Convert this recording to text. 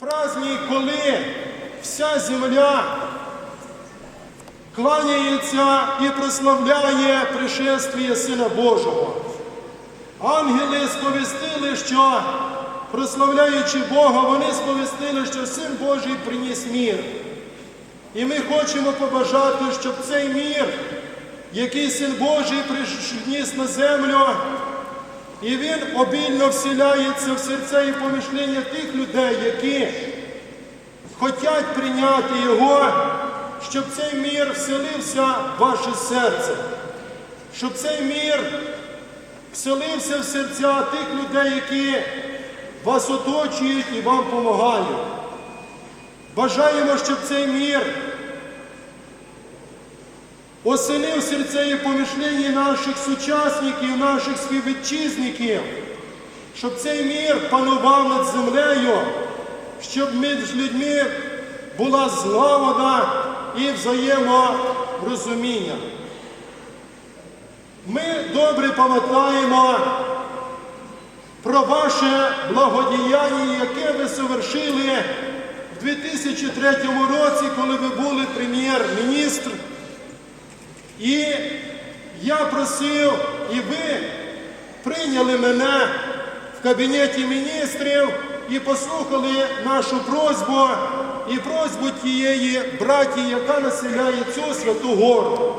Праздник, коли вся земля кланяється і прославляє пришествие Сина Божого. Ангели сповістили, що, прославляючи Бога, вони сповістили, що Син Божий приніс мір. І ми хочемо побажати, щоб цей мір, який Син Божий приніс на землю, і він обільно вселяється в серця і помишлення тих людей, які хочуть прийняти його, щоб цей мір вселився в ваше серце, щоб цей мір вселився в серця тих людей, які вас оточують і вам допомагають. Бажаємо, щоб цей мір оселив серця і помишлення наших сучасників, наших співвітчизників, щоб цей мір панував над землею, щоб між людьми була злагода і взаєморозуміння. Ми добре пам'ятаємо про ваше благодіяння, яке ви совершили в 2003 році, коли ви були прем'єр-міністр. І я просив, і ви прийняли мене в кабінеті міністрів і послухали нашу просьбу і просьбу тієї братії, яка населяє цю святу гору.